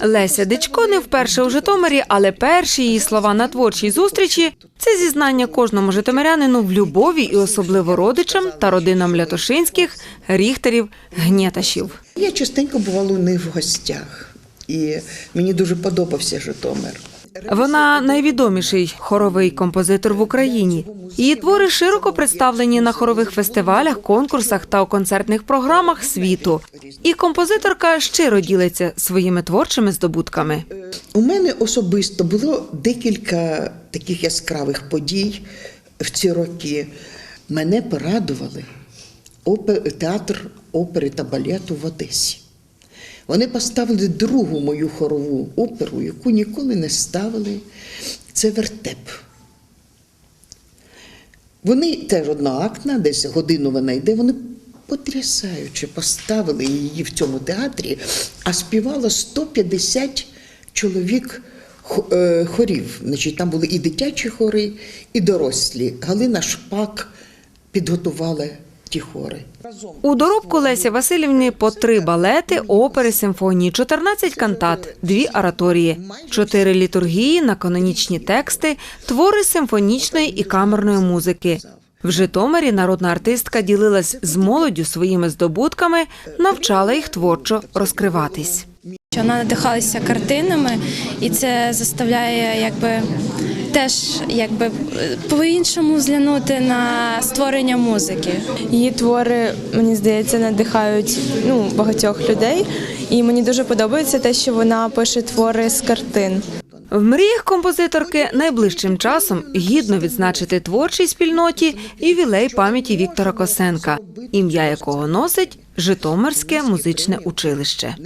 Леся Дичко не вперше у Житомирі, але перші її слова на творчій зустрічі це зізнання кожному житомирянину в любові і особливо родичам та родинам Лятошинських, Ріхтерів, Гнєташів. Я частенько бувала у них в гостях, і мені дуже подобався Житомир. Вона найвідоміший хоровий композитор в Україні. Її твори широко представлені на хорових фестивалях, конкурсах та у концертних програмах світу. І композиторка щиро ділиться своїми творчими здобутками. У мене особисто було декілька таких яскравих подій в ці роки. Мене порадували театр опери та балету в Одесі. Вони поставили другу мою хорову оперу, яку ніколи не ставили. Це вертеп. Вони теж одноактна, десь годину вона йде. Вони потрясаюче поставили її в цьому театрі, а співало 150 чоловік е, хорів. Значить, там були і дитячі хори, і дорослі. Галина Шпак підготувала ті хори. У доробку Лесі Васильівни по три балети, опери, симфонії, 14 кантат, дві ораторії, чотири літургії на канонічні тексти, твори симфонічної і камерної музики. В Житомирі народна артистка ділилась з молоддю своїми здобутками, навчала їх творчо розкриватись. Вона надихалася картинами, і це заставляє якби теж якби по-іншому взглянути на створення музики. Її твори, мені здається, надихають ну, багатьох людей. І мені дуже подобається те, що вона пише твори з картин. В мріях композиторки найближчим часом гідно відзначити творчій спільноті ювілей пам'яті Віктора Косенка, ім'я якого носить Житомирське музичне училище.